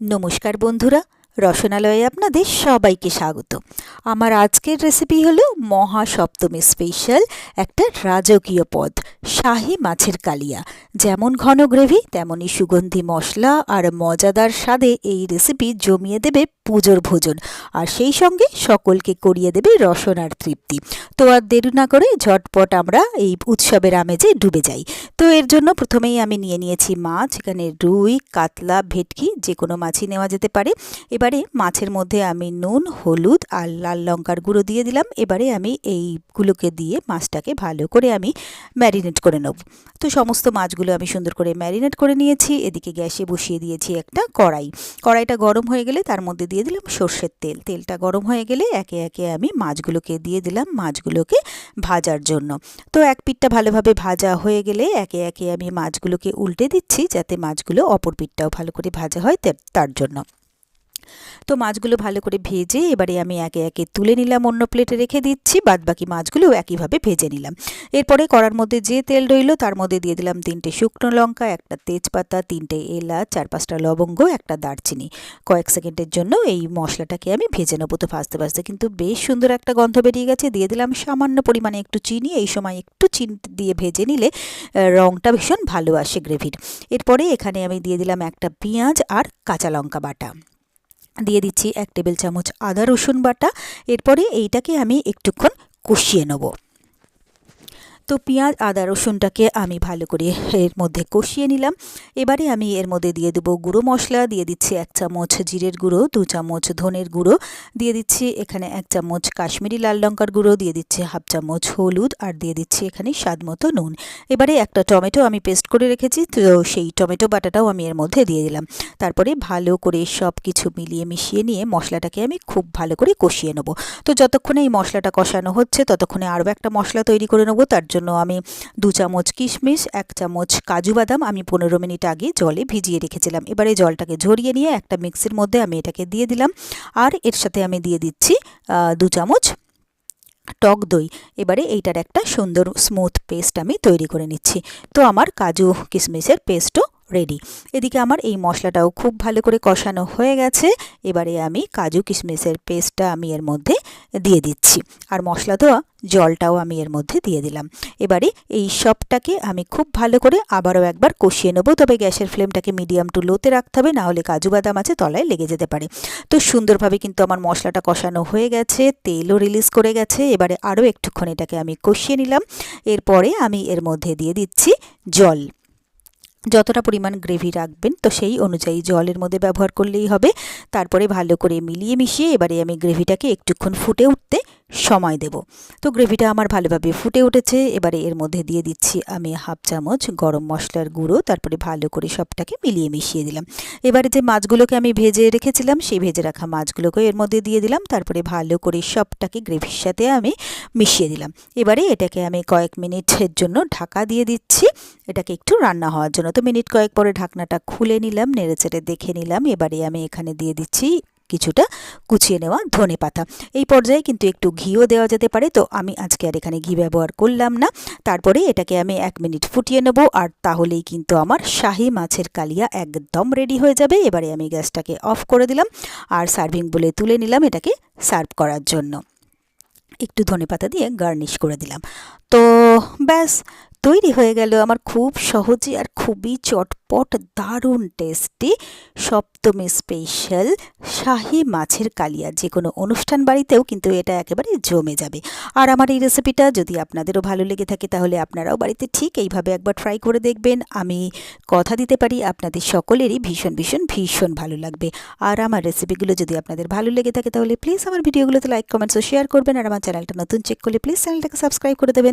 নমস্কার বন্ধুরা রসনালয়ে আপনাদের সবাইকে স্বাগত। আমার আজকের রেসিপি হলো মহাসপ্তমী স্পেশাল একটা রাজকীয় পদ, শাহি মাছের কালিয়া। যেমন ঘন গ্রেভি তেমনই সুগন্ধি মশলা আর মজাদার স্বাদে এই রেসিপি জমিয়ে দেবে পুজোর ভোজন। আর সেই সঙ্গে সকলকে করিয়ে দেবে রসনার তৃপ্তি। তো আর দেরি না করে ঝটপট আমরা এই উৎসবের আমেজে ডুবে যাই। তো এর জন্য প্রথমেই আমি নিয়ে নিয়েছি মাছ, এখানে রুই, কাতলা, ভেটকি যে কোনো মাছই নেওয়া যেতে পারে। এবারে মাছের মধ্যে আমি নুন, হলুদ আর লাল লঙ্কার গুঁড়ো দিয়ে দিলাম। এবারে আমি এইগুলোকে দিয়ে মাছটাকে ভালো করে আমি ম্যারিনেট করে নেব। তো সমস্ত মাছগুলো আমি সুন্দর করে ম্যারিনেট করে নিয়েছি। এদিকে গ্যাসে বসিয়ে দিয়েছি একটা কড়াই। কড়াইটা গরম হয়ে গেলে তার মধ্যে দিয়ে দিলাম সর্ষের তেল। তেলটা গরম হয়ে গেলে একে একে আমি মাছগুলোকে দিয়ে দিলাম মাছগুলোকে ভাজার জন্য। তো এক পিঠটা ভালোভাবে ভাজা হয়ে গেলে একে একে আমি মাছগুলোকে উল্টে দিচ্ছি যাতে মাছগুলো অপর পিঠটাও ভালো করে ভাজা হয় তার জন্য। তো মাছগুলো ভালো করে ভেজে এবারে আমি একে একে তুলে নিলাম, অন্য প্লেটে রেখে দিচ্ছি বাদ বাকি মাছগুলো একইভাবে ভেজে নিলাম। এরপরে কড়ার মধ্যে যে তেল রইল তার মধ্যে দিয়ে দিলাম তিনটে শুকনো লঙ্কা, একটা তেজপাতা, তিনটে এলাচ, চার পাঁচটা লবঙ্গ, একটা দারচিনি। কয়েক সেকেন্ডের জন্য এই মশলাটাকে আমি ভেজে নেব। তো ভাজতে ভাজতে কিন্তু বেশ সুন্দর একটা গন্ধ বেরিয়ে গেছে। দিয়ে দিলাম সামান্য পরিমাণে একটু চিনি। এই সময় একটু চিনি দিয়ে ভেজে নিলে রঙটা ভীষণ ভালো আসে গ্রেভির। এরপরে এখানে আমি দিয়ে দিলাম একটা পেঁয়াজ আর কাঁচা লঙ্কা বাটা। দিয়ে দিচ্ছি এক টেবিল চামচ আদা রসুন বাটা। এরপরে এইটাকে আমি একটুক্ষণ কষিয়ে নেব। তো পেঁয়াজ, আদা, রসুনটাকে আমি ভালো করে এর মধ্যে কষিয়ে নিলাম। এবারে আমি এর মধ্যে দিয়ে দেবো গুঁড়ো মশলা, দিয়ে দিচ্ছি এক চামচ জিরের গুঁড়ো, দু চামচ ধনের গুঁড়ো, দিয়ে দিচ্ছি এখানে এক চামচ কাশ্মীরি লাল লঙ্কার গুঁড়ো, দিয়ে দিচ্ছি হাফ চামচ হলুদ, আর দিয়ে দিচ্ছি এখানে স্বাদ মতো নুন। এবারে একটা টমেটো আমি পেস্ট করে রেখেছি, তো সেই টমেটো বাটাটাও আমি এর মধ্যে দিয়ে দিলাম। তারপরে ভালো করে সব কিছু মিলিয়ে মিশিয়ে নিয়ে মশলাটাকে আমি খুব ভালো করে কষিয়ে নেব। তো যতক্ষণে এই মশলাটা কষানো হচ্ছে, ততক্ষণে আরও একটা মশলা তৈরি করে নেব, তার জন্য আমি দু চামচ কিশমিশ, এক চামচ কাজু বাদাম আমি পনেরো মিনিট আগে জলে ভিজিয়ে রেখেছিলাম। এবারে জলটাকে ঝরিয়ে নিয়ে একটা মিক্সির মধ্যে আমি এটাকে দিয়ে দিলাম। আর এর সাথে আমি দিয়ে দিচ্ছি দু চামচ টক দই। এবারে এইটার একটা সুন্দর স্মুথ পেস্ট আমি তৈরি করে নিচ্ছি। তো আমার কাজু কিশমিশের পেস্টও রেডি। এদিকে আমার এই মশলাটাও খুব ভালো করে কষানো হয়ে গেছে। এবারে আমি কাজু কিশমিশের পেস্টটা আমি এর মধ্যে দিয়ে দিচ্ছি। আর মশলা দেওয়া জলটাও আমি এর মধ্যে দিয়ে দিলাম। এবারে এই সবটাকে আমি খুব ভালো করে আবারও একবার কষিয়ে নেব। তবে গ্যাসের ফ্লেমটাকে মিডিয়াম টু লোতে রাখতে হবে, নাহলে কাজু বাদাম আছে তলায় লেগে যেতে পারে। তো সুন্দরভাবে কিন্তু আমার মশলাটা কষানো হয়ে গেছে, তেলও রিলিজ করে গেছে। এবারে আরও একটুক্ষণ এটাকে আমি কষিয়ে নিলাম। এরপরে আমি এর মধ্যে দিয়ে দিচ্ছি জল। যতটা পরিমাণ গ্রেভি রাখবেন, তো সেই অনুযায়ী জলের মধ্যে ব্যবহার করলেই হবে। তারপরে ভালো করে মিলিয়ে মিশিয়ে এবারে আমি গ্রেভিটাকে একটুক্ষণ ফুটে উঠতে সময় দেব। তো গ্রেভিটা আমার ভালোভাবে ফুটে উঠেছে। এবারে এর মধ্যে দিয়ে দিচ্ছি আমি হাফ চামচ গরম মশলার গুঁড়ো, তারপরে ভালো করে সবটাকে মিলিয়ে মিশিয়ে দিলাম। এবারে যে মাছগুলোকে আমি ভেজে রেখেছিলাম, সেই ভেজে রাখা মাছগুলোকে এর মধ্যে দিয়ে দিলাম। তারপরে ভালো করে সবটাকে গ্রেভির সাথে আমি মিশিয়ে দিলাম। এবারে এটাকে আমি কয়েক মিনিটের জন্য ঢাকা দিয়ে দিচ্ছি। এটাকে একটু রান্না হওয়ার জন্য। তো মিনিট কয়েক পরে ঢাকনাটা খুলে নিলাম নেড়েচেড়ে দেখে নিলাম। এবারে আমি এখানে দিয়ে দিচ্ছি কিছুটা কুচিয়ে নেওয়া ধনে পাতা। এই পর্যায়ে কিন্তু একটু ঘিও দেওয়া যেতে পারে, তো আমি আজকে আর এখানে ঘি ব্যবহার করলাম না। তারপরে এটাকে আমি এক মিনিট ফুটিয়ে নেব, আর তাহলেই কিন্তু আমার শাহি মাছের কালিয়া একদম রেডি হয়ে যাবে। এবারে আমি গ্যাসটাকে অফ করে দিলাম, আর সার্ভিং বলে তুলে নিলাম এটাকে সার্ভ করার জন্য। একটু ধনে পাতা দিয়ে গার্নিশ করে দিলাম। তো ব্যাস তৈরি হয়ে গেল আমার খুব সহজে আর খুবই চটপট, দারুণ টেস্টি সপ্তমী স্পেশাল শাহি মাছের কালিয়া। যে কোনো অনুষ্ঠান বাড়িতেও কিন্তু এটা একেবারে জমে যাবে। আর আমার এই রেসিপিটা যদি আপনাদেরও ভালো লেগে থাকে তাহলে আপনারাও বাড়িতে ঠিক এইভাবে একবার ট্রাই করে দেখবেন। আমি কথা দিতে পারি, আপনাদের সকলেরই ভীষণ ভীষণ ভীষণ ভালো লাগবে। আর আমার রেসিপিগুলো যদি আপনাদের ভালো লেগে থাকে তাহলে প্লিজ আমার ভিডিওগুলোতে লাইক কমেন্টস ও শেয়ার করবেন। আর আমার চ্যানেলটা নতুন চেক করলে প্লিজ চ্যানেলটাকে সাবস্ক্রাইব করে দেবেন।